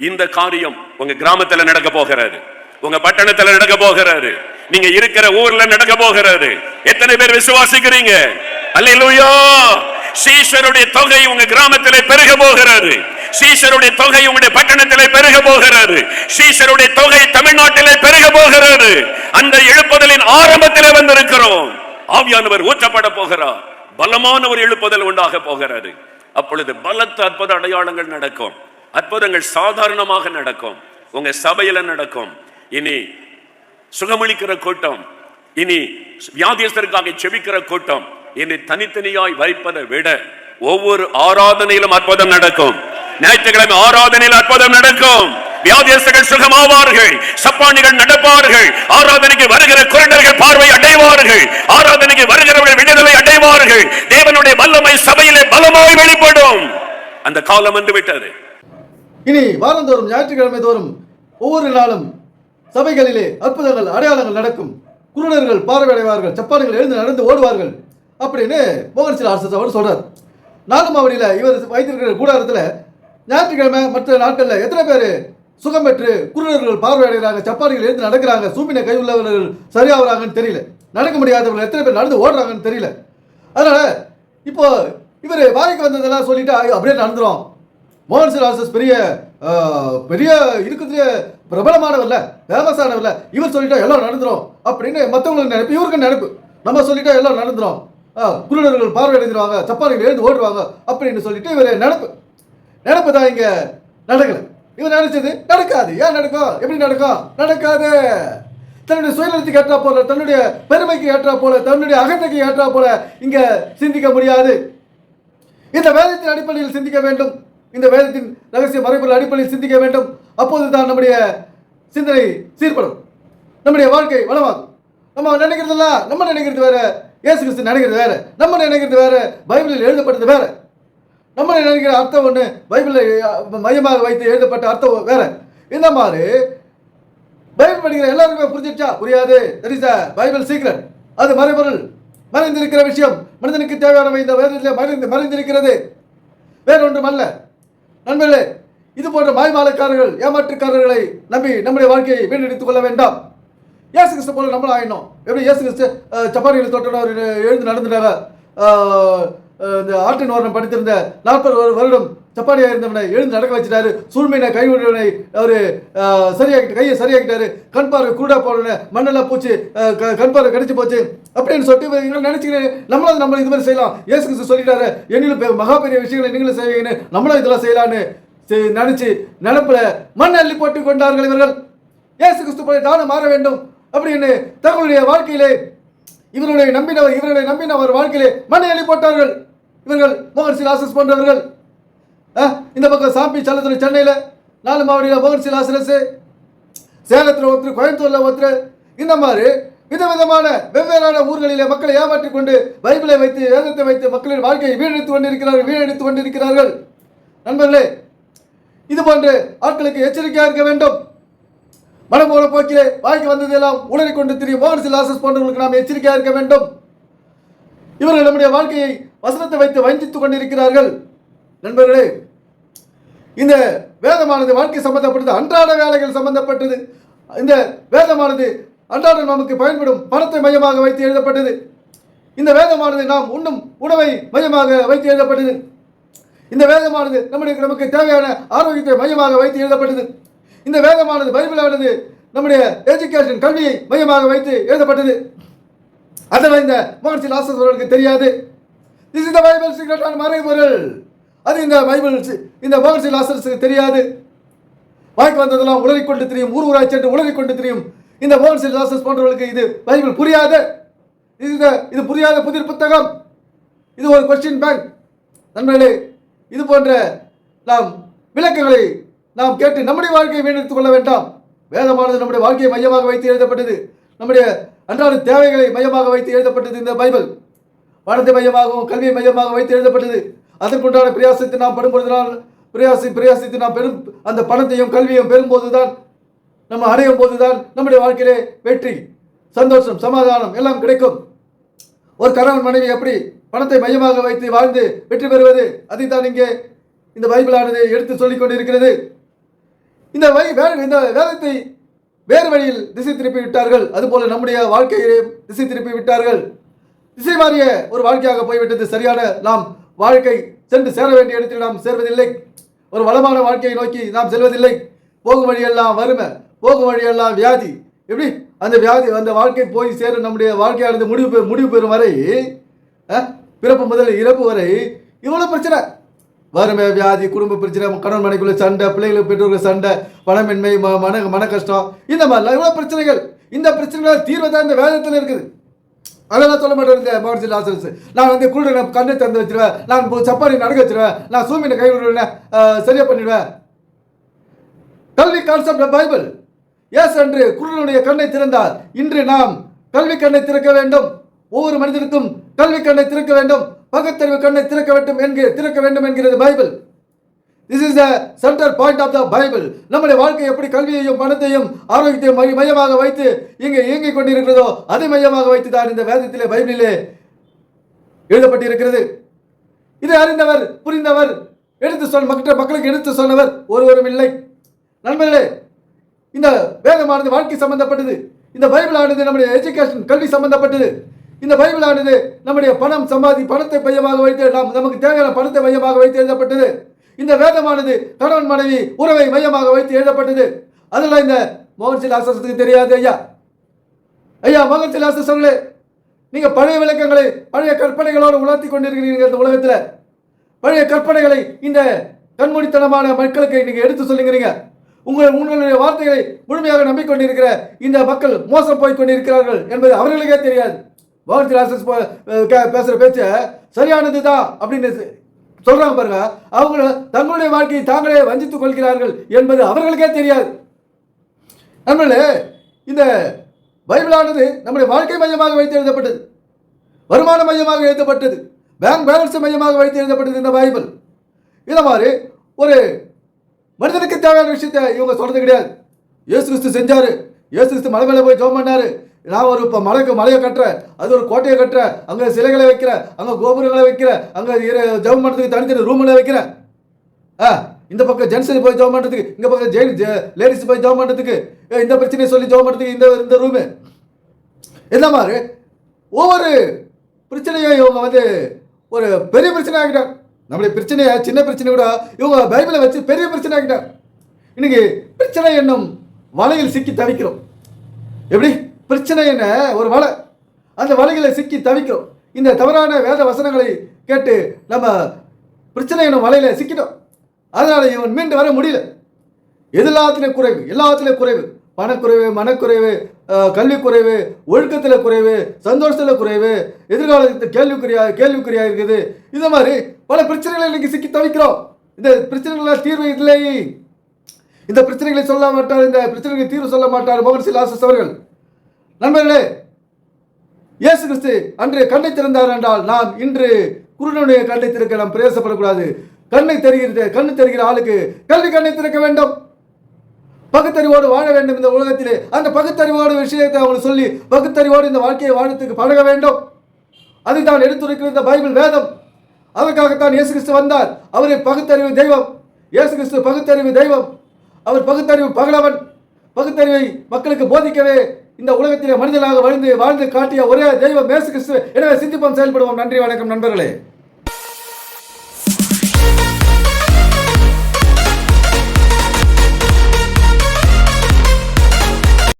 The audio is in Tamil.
இந்த காரியம் உங்க கிராமத்துல நடக்க போகிறாரு உங்க பட்டணத்துல நடக்க போகிறாரு நீங்க இருக்கிற ஊர்ல நடக்க போகிறாரு எத்தனை பேர் விசுவாசிக்கிறீங்க? அல்லேலூயா! சீஷருடைய தொகை உங்க கிராமத்திலே பெருக போகிறாரு சீசருடைய தொகை உங்களுடைய பட்டணத்திலே பெருக போகிறாரு சீசருடைய தொகை தமிழ்நாட்டிலே பெருக போகிறாரு அந்த எழுப்புதலின் ஆரம்பத்திலே வந்திருக்கிறோம். ஆவியானவர் ஊற்றப்பட போகிறார். பலமான ஒரு எழுப்புதல் உண்டாக போகிறாரு அப்பொழுது பலத்த அற்புத அடையாளங்கள் நடக்கும். அற்புதங்கள் சாதாரணமாக நடக்கும். உங்க சபையில நடக்கும். இனி சுகமளிக்கிற கூட்டம். இனி வியாதியஸ்தருக்காக செபிக்கிற கூட்டம். இனி தனித்தனியாய் வைப்பதை விட ஒவ்வொரு ஆராதனையிலும் அற்புதம் நடக்கும். ஞாயிற்றுக்கிழமை ஆராதனையில் அற்புதம் நடக்கும். வியாதியஸ்தர்கள் சுகமாவார்கள். சப்பானிகள் நடப்பார்கள். ஆராதனைக்கு வருகிற குரண்டர்கள் பார்வை அடைவார்கள். ஆராதனைக்கு வருகிறவர்கள் விடுதலை அடைவார்கள். தேவனுடைய வல்லமை சபையிலே பலமாய் வெளிப்படும். அந்த காலம் வந்து விட்டது. இனி வாரந்தோறும் ஞாயிற்றுக்கிழமை தோறும் ஒவ்வொரு நாளும் சபைகளிலே அற்புதங்கள் அடையாளங்கள் நடக்கும். குருடர்கள் பார்வையடைவார்கள் சப்பாடுகள் எழுந்து நடந்து ஓடுவார்கள். அப்படின்னு மோகன் சில அரசு அவர் சொல்றார். நாகமாவடியில் இவர் வைத்திருக்கிற கூடாரத்தில் ஞாயிற்றுக்கிழமை மற்ற நாட்களில் எத்தனை பேர் சுகம் பெற்று குருடர்கள் பார்வையடைகிறாங்க சப்பாடுகள் எழுந்து நடக்கிறாங்க சூப்பின கை உள்ளவர்கள் சரியாகிறாங்கன்னு தெரியல. நடக்க முடியாதவர்கள் எத்தனை பேர் நடந்து ஓடுறாங்கன்னு தெரியல. அதனால இப்போ இவர் வாரிக்கு வந்ததெல்லாம் சொல்லிட்டு "ஐயோ, அப்படியே நடந்துரும். மோகன் சிங் ஆர்எஸ்எஸ் பெரிய பெரிய இருக்கிறதுலே பிரபலமானவர்ல ஃபேமஸானவர்ல இவர் சொல்லிட்டா எல்லாம் நடந்துரும் அப்படின்னு மற்றவங்களுக்கு நினைப்பு இவருக்கு நினைப்பு. நம்ம சொல்லிட்டா எல்லாம் நடந்துரும். குருடர்கள் பார்வையடைஞ்சிருவாங்க சப்பானிகள் எழுந்து ஓடுவாங்க அப்படின்னு சொல்லிட்டு இவர் நினப்பு. நினைப்பு தான் இங்கே நடக்கல. இவர் நினைச்சது நடக்காது. ஏன் நடக்கும்? எப்படி நடக்கும்? நடக்காது. தன்னுடைய சுயநலத்துக்கு ஏற்றா போல தன்னுடைய பெருமைக்கு ஏற்றா போல தன்னுடைய அகந்தைக்கு ஏற்றா போல இங்க சிந்திக்க முடியாது. இந்த வேதத்தின் அடிப்படையில் சிந்திக்க வேண்டும். இந்த வேதத்தின் ரகசிய மறைபொருள் அடிப்படையில் சிந்திக்க வேண்டும். அப்போது தான் நம்முடைய சிந்தனை சீர்படும். நம்முடைய வாழ்க்கை வளமாகும். நம்ம நினைக்கிறதெல்லாம் நம்ம நினைக்கிறது வேற இயேசு கிறிஸ்து நினைக்கிறது வேற நம்ம நினைக்கிறது வேற பைபிளில் எழுதப்பட்டது வேற. நம்ம நினைக்கிற அர்த்தம் ஒன்று பைபிளில் மையமாக வைத்து எழுதப்பட்ட அர்த்தம் வேற. இந்த மாதிரி பைபிள் படிக்கிற எல்லாருக்குமே புரிஞ்சிடுச்சா புரியாது. தட் இஸ் பைபிள் சீக்ரெட் அது மறைபொருள். மறைந்திருக்கிற விஷயம். மனிதனுக்கு தேவையான இந்த வேதத்தில் மறைந்து மறைந்திருக்கிறது. வேறொன்றும் அல்ல. நண்பர்களே இது போன்ற மாய்மாலக்காரர்கள் ஏமாற்றுக்காரர்களை நம்பி நம்முடைய வாழ்க்கையை வீணடித்துக் கொள்ள வேண்டாம். இயேசு கிறிஸ்து போல நம்மளும் ஆயிடணும் எப்படி இயேசு கிறிஸ்து சப்பாரியில் சப்பானிகளை தொட்டன அவர் எழுந்து நடந்துட்டாங்க இந்த ஆட்டின் ஓரணம் படித்திருந்த நாற்பது வருடம் சப்பானியா இருந்தவனை எழுந்து நடக்க வச்சிட்டாரு. சூழ்மையினை கைவிடுவனை அவர் சரியாக்கிட்டு கையை சரியாக்கிட்டாரு. கண் பார்வை கூட போன மண்ணெல்லாம் பூச்சி க- கண் பார்வை போச்சு. அப்படின்னு சொல்லிட்டு இவங்க நினைச்சுக்கிறேன் நம்மளும் நம்ம இது மாதிரி செய்யலாம். இயேசு கிறிஸ்து சொல்லிட்டாரு என்னிலும் பெ- மகா பெரிய விஷயங்களை நீங்களும் செய்வீங்கன்னு நம்மளும் இதெல்லாம் செய்யலான்னு செ- நினைச்சு நினப்புல மண் அள்ளி போட்டு கொண்டார்கள் இவர்கள். இயேசு கிறிஸ்து போல நானும் மாற வேண்டும். அப்படின்னு தங்களுடைய வாழ்க்கையிலே இவருடைய நம்பினவர் இவர்களை நம்பினவர் வாழ்க்கையிலே மண்ணை அள்ளி போட்டார்கள். இவர்கள் மோகன் சிலாசஸ் போன்றவர்கள். இந்த பக்கம் சாம்பி சலத்துல சென்னையில் நாலு மாவடியில் மோகன் சிலாசரஸ் சேலத்தில் ஒருத்தர் கோயம்புத்தூரில் ஒருத்தர். இந்த மாதிரி விதவிதமான வெவ்வேறான ஊர்களிலே மக்களை ஏமாற்றிக் கொண்டு பைபிளை வைத்து வேதத்தை வைத்து மக்களின் வாழ்க்கையை வீணடித்து கொண்டிருக்கிறார்கள் வீணடித்து கொண்டிருக்கிறார்கள். நண்பர்களே இது போன்று ஆட்களுக்கு எச்சரிக்கையாக இருக்க வேண்டும். மனம் போல போக்கிலே வாய்க்கு வந்ததெல்லாம் உளறி கொண்டு திரியும் மோகன் ஆசஸ் போன்றவர்களுக்கு நாம் எச்சரிக்கையாக இருக்க வேண்டும். இவர்கள் நம்முடைய வாழ்க்கையை வசனத்தை வைத்து வஞ்சித்துக் கொண்டிருக்கிறார்கள். நண்பர்களே இந்த வேதமானது வாழ்க்கை சம்பந்தப்பட்டது அன்றாட வேலைகள் சம்பந்தப்பட்டது. இந்த வேதமானது அன்றாடம் நமக்கு பயன்படும் பணத்தை மையமாக வைத்து எழுதப்பட்டது. இந்த வேதமானது நாம் உண்ணும் உணவை மையமாக வைத்து எழுதப்பட்டது. இந்த வேதமானது நம்முடைய நமக்கு தேவையான ஆரோக்கியத்தை மையமாக வைத்து எழுதப்பட்டது. இந்த வேதமானது பைபிளானது நம்முடைய எஜுகேஷன் கல்வியை மையமாக வைத்து எழுதப்பட்டது. அதனால் இந்த மகர்ஷி லாசஸ் அவர்களுக்கு தெரியாது. This is the Bible secret on மறைபொருள் அது இந்த பைபிள் இந்த மகர்ஷி லாசஸுக்கு தெரியாது. வாய்க்கு வந்ததெல்லாம் உளறிக் கொண்டு தெரியும் ஊர் ஊராய் சென்று உளறிக் கொண்டு தெரியும். இந்த மோகன் லாசரஸ் போன்றவர்களுக்கு இது பைபிள் புரியாது. இது இது புரியாத புதிர் புத்தகம். இது ஒரு கொஸ்டின் பேங்க் நண்பர்களே இது போன்ற நாம் விளக்கங்களை நாம் கேட்டு நம்முடைய வாழ்க்கையை வீணடித்துக் கொள்ள வேண்டாம். வேதமானது நம்முடைய வாழ்க்கையை மையமாக வைத்து எழுதப்பட்டது. நம்முடைய அன்றாட தேவைகளை மையமாக வைத்து எழுதப்பட்டது இந்த பைபிள். பணத்தை மையமாகவும் கல்வியை மையமாக வைத்து எழுதப்பட்டது. அதற்குண்டான பிரயாசத்தை நாம் படும்பொழுதுனால் பிரயாசி பிரயாசித்து நாம் பெரும் அந்த பணத்தையும் கல்வியும் பெறும்போதுதான் நம்ம அடையும் போது தான் நம்முடைய வாழ்க்கையிலே வெற்றி சந்தோஷம் சமாதானம் எல்லாம் கிடைக்கும். ஒரு கணவன் மனைவி எப்படி பணத்தை மையமாக வைத்து வாழ்ந்து வெற்றி பெறுவது? அதை தான் இங்கே இந்த பைபிளானது எடுத்து சொல்லிக் கொண்டிருக்கிறது. இந்த வை இந்த வேதத்தை வேறு வழியில் திசை திருப்பி விட்டார்கள். அதுபோல நம்முடைய வாழ்க்கையிலே திசை திருப்பி விட்டார்கள். திசை மாறிய ஒரு வாழ்க்கையாக போய்விட்டது. சரியான நாம் வாழ்க்கை சென்று சேர வேண்டிய இடத்தில் நாம் சேர்வதில்லை. ஒரு வளமான வாழ்க்கையை நோக்கி நாம் செல்வதில்லை. போகும் வழியெல்லாம் வறுமை போகும் வழியெல்லாம் வியாதி. எப்படி? அந்த வியாதி அந்த வாழ்க்கை போய் சேரும் நம்முடைய வாழ்க்கையானது முடிவு பெ- முடிவு பெறும் வரை பிறப்பு முதல் இறப்பு வரை இவ்வளோ பிரச்சனை. வறுமை வியாதி குடும்ப பிரச்சனை கணவன் மனைக்குள்ள சண்டை பிள்ளைகளுக்கு பெற்றோர்கள் சண்டை பணமின்மை ம மன மன கஷ்டம் இந்த மாதிரிலாம் இவ்வளோ பிரச்சனைகள். இந்த பிரச்சனைகள் தீர்வு தான் இந்த வேதத்தில் இருக்குது. அதெல்லாம் சொல்ல மாட்டேன் இந்த மகர்ஜி லாசரஸ் நான் வந்து குளிர கண்ணை திறந்து வச்சிருவேன். நான் சப்பாத்தி நடக்க வச்சிருவேன். நான் சூமினை கை விடுவேன். சரியா பண்ணிடுவேன். கல்வி கான்செப்ட் பைபிள் எஸ் என்று குருடனுடைய கண்ணை திறந்தார். இன்று நாம் கல்வி கண்ணை திறக்க வேண்டும். ஒவ்வொரு மனிதனுக்கும் கல்வி கண்ணை திறக்க வேண்டும். பகுத்தறிவு கண்ணை திறக்க வேண்டும் என்கிற திறக்க வேண்டும் என்கிறது Bible this is the centre point of the Bible நம்முடைய வாழ்க்கை எப்படி கல்வியையும் பணத்தையும் ஆரோக்கியத்தையும் மைய- மையமாக வைத்து இங்கே இயங்கிக் கொண்டிருக்கிறதோ அதை மையமாக வைத்து தான் இந்த வேதத்திலே பைபிளிலே எழுதப்பட்டிருக்கிறது. இதை அறிந்தவர் புரிந்தவர் எடுத்து சொல் மற்ற மக்களுக்கு எடுத்து சொன்னவர் ஒருவரும் இல்லை. நண்பர்களே இந்த வேதமானது வாழ்க்கை சம்பந்தப்பட்டது. இந்த பைபிள் ஆனது நம்முடைய எஜுகேஷன் கல்வி சம்பந்தப்பட்டது. இந்த பைபிள் ஆனது நம்முடைய பணம் சம்பாதி பணத்தை மையமாக வைத்து நாம் நமக்கு தேவையான பணத்தை மையமாக வைத்து எழுதப்பட்டது. இந்த வேதமானது கணவன் மனைவி உறவை மையமாக வைத்து எழுதப்பட்டது. அதெல்லாம் இந்த மோகன் சில் தெரியாது ஐயா. ஐயா மோகன் சில் ஆசிரியர்களே நீங்கள் பழைய விளக்கங்களை பழைய கற்பனைகளோடு உணர்த்தி கொண்டிருக்கிறீர்கள் இந்த உலகத்தில். பழைய கற்பனைகளை இந்த கண்மூடித்தனமான மக்களுக்கு நீங்கள் எடுத்து சொல்லுங்கிறீங்க. உங்கள் உங்களுடைய வார்த்தைகளை முழுமையாக நம்பிக்கொண்டிருக்கிற இந்த மக்கள் மோசம் போய் கொண்டிருக்கிறார்கள் என்பது அவர்களுக்கே தெரியாது. மோகன் ஆசஸ் பேசுகிற பேச்சு சரியானது தான் அப்படின்னு சொ- சொல்றாங்க பாருங்க அவங்க தங்களுடைய வாழ்க்கையை தாங்களே வஞ்சித்துக் கொள்கிறார்கள் என்பது அவர்களுக்கே தெரியாது. நண்பர்களே இந்த பைபிளானது நம்முடைய வாழ்க்கை மையமாக வைத்து எழுதப்பட்டது. வருமான மையமாக எழுதப்பட்டது பேங்க் பேலன்ஸ் மையமாக வைத்து எழுதப்பட்டது இந்த பைபிள். இதை மாதிரி ஒரு மனிதனுக்கு தேவையான விஷயத்தை இவங்க சொல்றது கிடையாது. இயேசு கிறிஸ்து செஞ்சாரு. இயேசு கிறிஸ்து மலை மேலே போய் ஜோம் பண்ணாரு. நான் ஒரு இப்போ மலைக்கு மலையை கட்டுறேன் அது ஒரு கோட்டையை கட்டுறேன் அங்கே சிலைகளை வைக்கிறேன் அங்கே கோபுரங்களை வைக்கிறேன் அங்கே ஜெபம் பண்ணுறதுக்கு தனித்தனி ரூமில் வைக்கிறேன் ஆ இந்த பக்கம் ஜென்ஸுக்கு போய் ஜெபம் பண்ணுறதுக்கு இந்த பக்கம் ஜெயின் லேடிஸ் போய் ஜெபம் பண்ணுறதுக்கு ஏ, இந்த பிரச்சனையை சொல்லி ஜெபம் பண்ணுறதுக்கு இந்த இந்த ரூமு இந்த மாதிரி ஒவ்வொரு பிரச்சனையும் இவங்க வந்து ஒரு பெரிய பிரச்சனை ஆகிட்டாங்க நம்மளுடைய பிரச்சனையை சின்ன பிரச்சனை கூட இவங்க பைபிளை வச்சு பெரிய பிரச்சனை ஆகிட்டாங்க இன்னைக்கு பிரச்சனை என்னும் வலையில் சிக்கி தவிக்கிறோம். எப்படி? பிரச்சனை என்ன ஒரு வலை. அந்த வலைகளை சிக்கி தவிக்கிறோம். இந்த தவறான வேத வசனங்களை கேட்டு நம்ம பிரச்சனை என்ன வலையில் சிக்கிட்டோம். அதனால் இவன் மீண்டு வர முடியல. எல்லாத்துலேயும் குறைவு எல்லாத்துலேயும் குறைவு. பணக்குறைவு மனக்குறைவு கல்வி குறைவு ஒழுக்கத்தில் குறைவு சந்தோஷத்தில் குறைவு எதிர்காலத்தில் கேள்விக்குறியா கேள்விக்குறியா இருக்குது. இந்த மாதிரி பல பிரச்சனைகளை இன்னைக்கு சிக்கி தவிக்கிறோம். இந்த பிரச்சனைகளால் தீர்வு இல்லை. இந்த பிரச்சனைகளை சொல்ல மாட்டார் இந்த பிரச்சனைகளை தீர்வு சொல்ல மாட்டார் மோகன் சிலாசஸ் அவர்கள். நண்பர்களே இயேசு கிறிஸ்து அன்று கண்ணை திறந்தார் என்றால் நாம் இன்று குருடனுடைய கண்ணை திறக்க நாம் பிரயாசப்படக்கூடாது. கண்ணை தெரிகிற கண்ணு தெரிகிற ஆளுக்கு கல்வி கண்ணை திறக்க வேண்டும். பகுத்தறிவோடு வாழ வேண்டும் இந்த உலகத்திலே. அந்த பகுத்தறிவோடு விஷயத்தை அவங்களுக்கு சொல்லி பகுத்தறிவோடு இந்த வாழ்க்கையை வாழத்துக்கு பழக வேண்டும். அதை தான் எடுத்துரைக்கிற இந்த பைபிள் வேதம். அதற்காகத்தான் இயேசு கிறிஸ்து வந்தார். அவரை பகுத்தறிவு தெய்வம். இயேசு கிறிஸ்து பகுத்தறிவு தெய்வம். அவர் பகுத்தறிவு பகலவன். பகுத்தறிவை மக்களுக்கு போதிக்கவே இந்த உலகத்திலே மனிதனாக வாழ்ந்து வாழ்ந்து காட்டிய ஒரே தெய்வம் மேசு கிறிஸ்து எனவே சிந்திப்போம் செயல்படுவோம். நன்றி வணக்கம் நண்பர்களே.